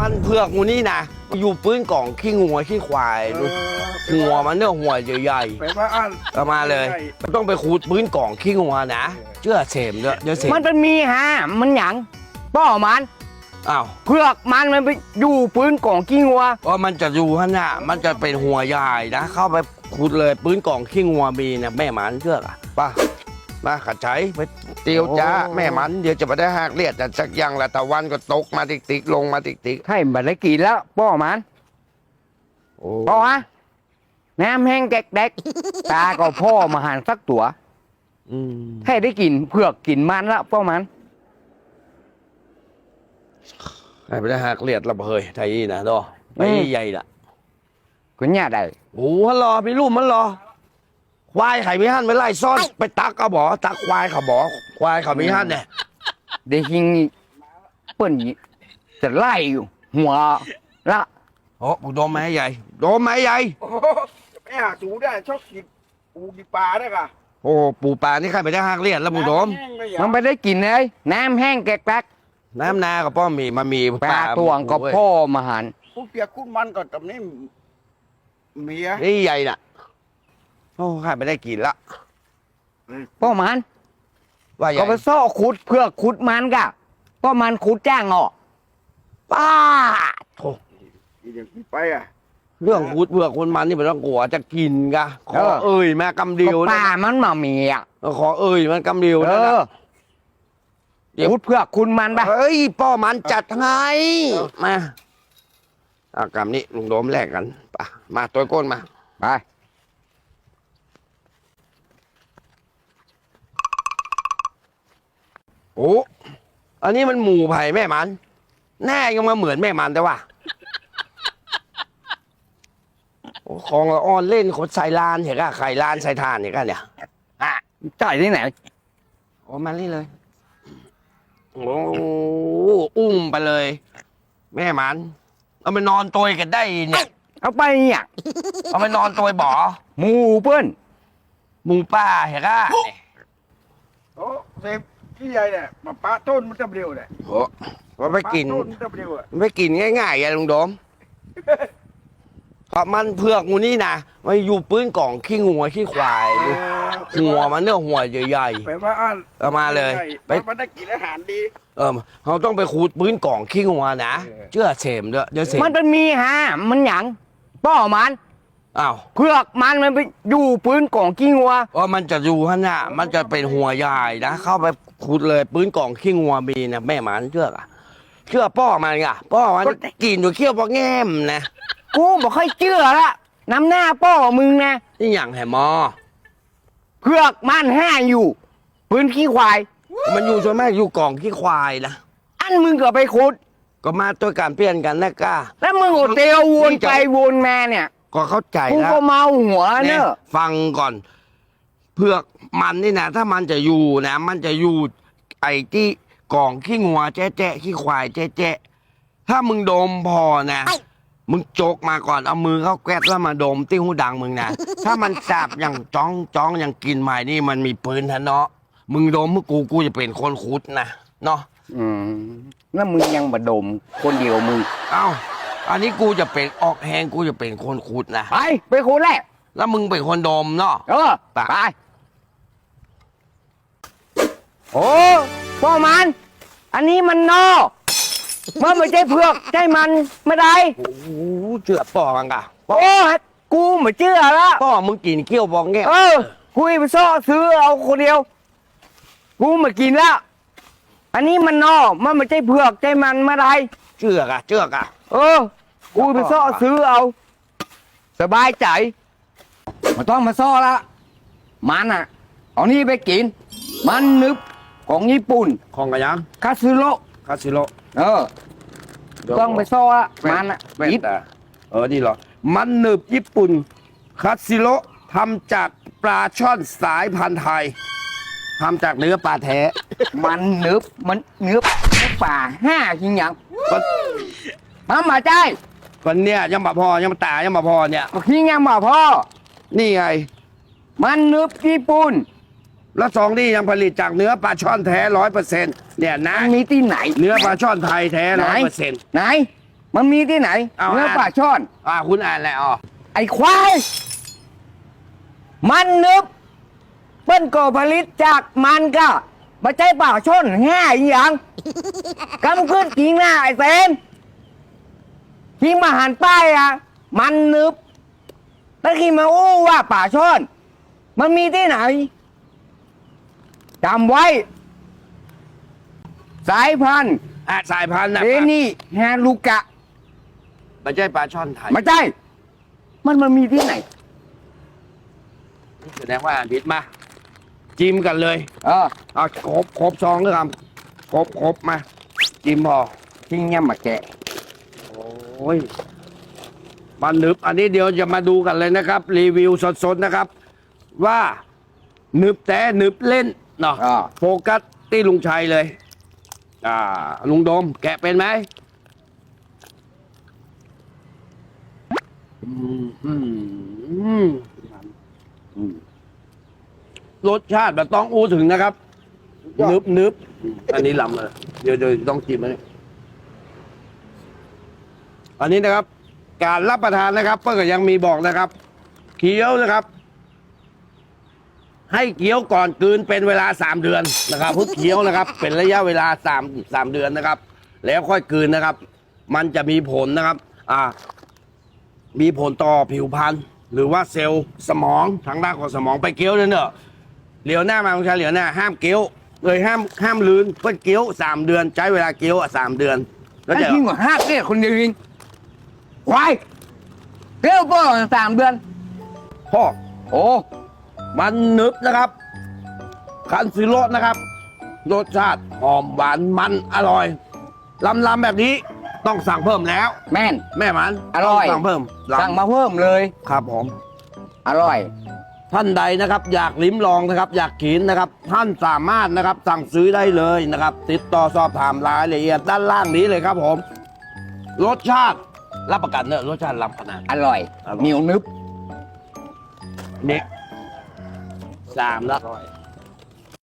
มันเผือกงูนี่นะอยู่ปื้นกล่องขี้งัวขี้ควายดูหัวมันเนี่ยหัวใหญ่ไปว่าอ่านๆเอามาเลยมันต้องไปขูดปื้นกล่องขี้งัวนะ เชื่อเสมด้วยเดี๋ยวเสมมันเป็นมีฮะมันหยังป้อมันอ้าวเพือกมันมันไปอยู่ปืนกล่องกิ้งวัวว่ามันจะอยู่ข้างหน้ามันจะเป็นหัวใหญ่นะ เข้าไปขูดเลยปื้นกล่องขี้งัวมีนะแม่มันเชื่ออะป่ะ มาขัดใช้ไปเตียวจ้าแม่มันเดี๋ยวจะไปได้หักเลียดแต่สักอย่างละตะวันก็ตกมาติ๊กๆลงมาติ๊กให้บัดได้กินแล้วป้อมันๆโอ้ป้อฮะน้ำแห้งแดกๆตาก็พ่อมาหันสักตัวอืมให้ได้กินเผือกกินมันละป้อมันให้ไปได้หักเลียดละเฮ้ยไทยนะดอไปใหญ่ละก็เนี่ยได้โอ้ฮัลโหลมีรูปมันเหรอ ควายไข่มีหันไปไล่ซ่อน ไปตักก็บอกตักควายเขาบอกควายเขามีหันเนี่ยได้หิงเปิ้นจะไล่อยู่ หัวละโอ้กูโดนไหมใหญ่โดนไหมใหญ่โอ้โหจะไปหาสูได้ชอบกินปูกินปลาได้ค่ะโอ้ปูปลานี่ใครไปได้หักเลียดแล้วมึงโดมแห้งเลยเหรมัอนไปได้กินเลยน้ำแห้งแดกน้ำนากับป้อมีมามีๆปลาตวงก็เว้ยพ่อมาหันกูเปียกกุ้นมันก่อนตอนนี้เมียนี่ใหญ่น่ะ โอ้ใครไปได้กินละป้อมันว่าใหญ่ก็ไปซ่อขุดเผือกขุดมันกะป้อมันขุดจ้างออกป้าดโอ้อีเดี๋ยวกูไปอะเรื่องพูดเพื่อคนมันนี่ไม่ต้องกลัวจะกินกะขอเอ่ยมากำเดียวก็นะป้ามันมามีอะขอเอ่ยมันกำเดียวเอนะนะอเดี๋ยวขุดเผือกคุณมันปะเฮ้ยป้อมันจัดให้มาอากรรมนี้ลุงโดมแลกกันไปะมาตัวก้นมาไป โอ้อันนี้มันหมูไผ่แม่มันแน่ยังมาเหมือนแม่มันแต่ว่าโอ้ของละอ่อนเล่นขดใส่ลานเห็นกะไข่ลานใส่ทานเห็นกะเนี่ยจ่ายที่ไหนโอ้มานี่เลยโอ้อุ้มไปเลย แม่มัน เอาไปนอนตัวกันได้เนี่ยเอาไปเนี่ยเอาไปนอนตัวบ่อหมูเปิ้นหมูป้าเห็นกะเนี่ยโอ้เซฟ ที่ใหญ่เนี่ยมาปลาต้นมันจะเร็วเนี่ยโอ้ว่าไปกินปลาต้นมันจะเร็วอะไม่กินง่ายๆอย่าลุงโดม เพราะมันเผือกงูนี่นะมันอยู่ปื้นกล่องขี้งัวขี้ควายดูหัวมันเนี่ยหัวใหญ่ไปว่าอ่านเอามาเลย ไปไปมันได้กินอาหารดีๆเออเขาต้องไปขูดปื้นกล่องขี้งัวนะเออเชื่อเสมด้วยเดี๋ยวเสมมันเป็นมีฮะมันหยังป้อมัน อ้าวเผือกมันมันไปอยู่ปืนกล่องกิ้งวัวว่ามันจะอยู่ข้างหน้ามันจะเป็นหัวใหญ่นะเข้าไปขูดเลยปื้นกล่องขี้งัวมีนะแม่มันเชื่ออะเชื่อป้อมันอะป้อมันกินอยู่เขี้ยวปลาแง้มนะกูบอกค่อยเชื่อละน้ำหน้าป้อมึงนะนี่อย่างแหมอเผือกมันห้าอยู่ปืนขี้ควาย มันอยู่ส่วนมากอยู่กล่องขี้ควายนะอันมึงก็ไปขุด ก็มาตัวการเปลี่ยนกันนะก้าแล้วมึงก็เตียววนไปวนมาเนี่ย ก็เข้าใจกูแล้วก็เมาหัวเนเนี่ยอะฟังก่อน เพือกมันนี่นะถ้ามันจะอยู่นะ มันจะอยู่ไอ้ที่กล่องขี้งัวแจ๊ะแจ๊ะขี้ควายแจ๊ะแจ๊ะถ้ามึงดมพอนะ มึงโจกมาก่อนเอามือเข้าแกวดแล้วมาดมติ้งหูดังมึงนะ ถ้ามันจับอย่างจ้องจ้องอย่างกินใหม่นี่มันมีปืนทะเนาะมึงดมมึงกูกูจะเป็นคนคุดนะเนาะอืมแล้วมึงยังมาดมคนเดียวมึงเอ้า อันนี้กูจะเป็นออกแหงกูจะเป็นคนคุดนะไปไปขุดแหละแล้วมึงเป็นคนดมเนาะ เออไป ไป โอ้ป้อมัน อันนี้มันนอกมันไม่ใช่เผือกใช่มันไม่ได้ โอ้โหเจือป่อมังกะโอ้กูไม่เชื่อละป่อมึงกินเกี้ยวบองแง่เออคุยไปซ่อซื้อเอาคนเดียว กูไม่กินละอันนี้มันนอกมันไม่ใช่เผือกใช่มันไม่ได้ เจือกอะเจือกอะเออกูไปซ่อซื้อเอา สบายใจไมาต้องมาซ่อละมันอะเอานี่ไปกิน มันนึบของญี่ปุ่นของกระยังคาซึโร่คาสิโลเออ ต้องไปซ่อละมันอะแว่นยิบตาเออนี่เหรอ มันหนึบญี่ปุ่นคาสิโลทำจากปลาช่อนสายพันธุ์ไทยทำจากเนื้อปลาแท้ มันนึบมันเนื้อป่าห้าจริงอย่าง ก็มามาใจวันเนี้ยยังมาพอยังมาตายังมาพอเนี่ยมาขี้ยังมาพ่อ นี่ไง มันนึบญี่ปุ่นแล้วสองนี่ยังผลิตจากเนื้อปลาช่อนแท้ร้อยเปอร์เซ็นต์เนี่ยนะ มันมีที่ไหน เนื้อปลาช่อนไทยแท้ไหน ร้อยเปอร์เซ็นต์ ไหน มันมีที่ไหนเอาเนื้ออ่านปลาช่อน อ่าคุณอ่านอะไรอ๋อไอ้ควาย มันนึบเปิ้นก่อผลิตจากมันก็ มาใช้ป่าชนง่ายอหย่างกำขึ้นกิงหน้าไอ้เซนทิ้งมาหันป้ายอะ มันนึบตะกี้มาอู้ว่าป่าชน มันมีที่ไหนจำไว้ สายพันธุ์อะสายพันธุ์นะเรนี่แฮลูกะไม่ใช่ปลาช่อนไทยไม่ใช่ มันมันมีที่ไหนแสดงว่าอ่านผิดมา จิ้มกันเลยเออเอาครบครบซองด้วยครับครบครบมา จิ้มพอทิ้งเงี้ยมาแกะโอ้ยมันนึบอันนี้เดี๋ยวจะมาดูกันเลยนะครับ รีวิวสดๆนะครับ ว่านึบแต่นึบเล่นเนาะอ่าโฟกัสที่ลุงชัยเลย อ่า ลุงโดม แกะเป็นไหมอืมอืมอืมอืม รสชาติแบบต้องอู้ถึงนะครับนึบนึบอันนี้ลำเลยเดี๋ยวเดี๋ยวต้องจิ้มเลยอันนี้นะครับ การรับประทานนะครับเพื่อก็ยังมีบอกนะครับ เคี้ยวนะครับ ให้เคี้ยวก่อนกลืนเป็นเวลาสามเดือนนะครับพุทเคี้ยวนะครับ เป็นระยะเวลาสามสามเดือนนะครับ แล้วค่อยกลืนนะครับ มันจะมีผลนะครับ อ่า มีผลต่อผิวพรรณหรือว่าเซลล์สมองทางด้านของสมองไปเกี้ยวเนี่ยเนอะ เหลียวหน้ามาคุณชายเหลียวหน้าห้ามเกี้ยวเลยห้ามห้ามลืนเพื่อเกี้ยวสามเดือนใช้เวลาเกี้ยวอะสามเดือนแล้วไอ้จะทิ้งกว่าห้าเกลี้ยคนเดียวเองควายเกลี้ยวก็สามเดือน พ่อโอ้มันนึบนะครับ คันซิโรสนะครับ รสชาติหอมหวานมันอร่อยลำลำๆแบบนี้ต้องสั่งเพิ่มแล้ว แม่น แม่มันอร่อย ต้งสั่งเพิ่มลำสั่งมาเพิ่มเลย ครับผม อร่อย ท่านใดนะครับอยากลิ้มลองนะครับอยากกินนะครับ ท่านสามารถนะครับสั่งซื้อได้เลยนะครับ ติดต่อสอบถามรายละเอียดด้านล่างนี้เลยครับผม รสชาติรับประกันเนอะรสชาติล้ำขนาด อร่อยอร่อย เหนียวนึบนี้สามแล้วอร่อย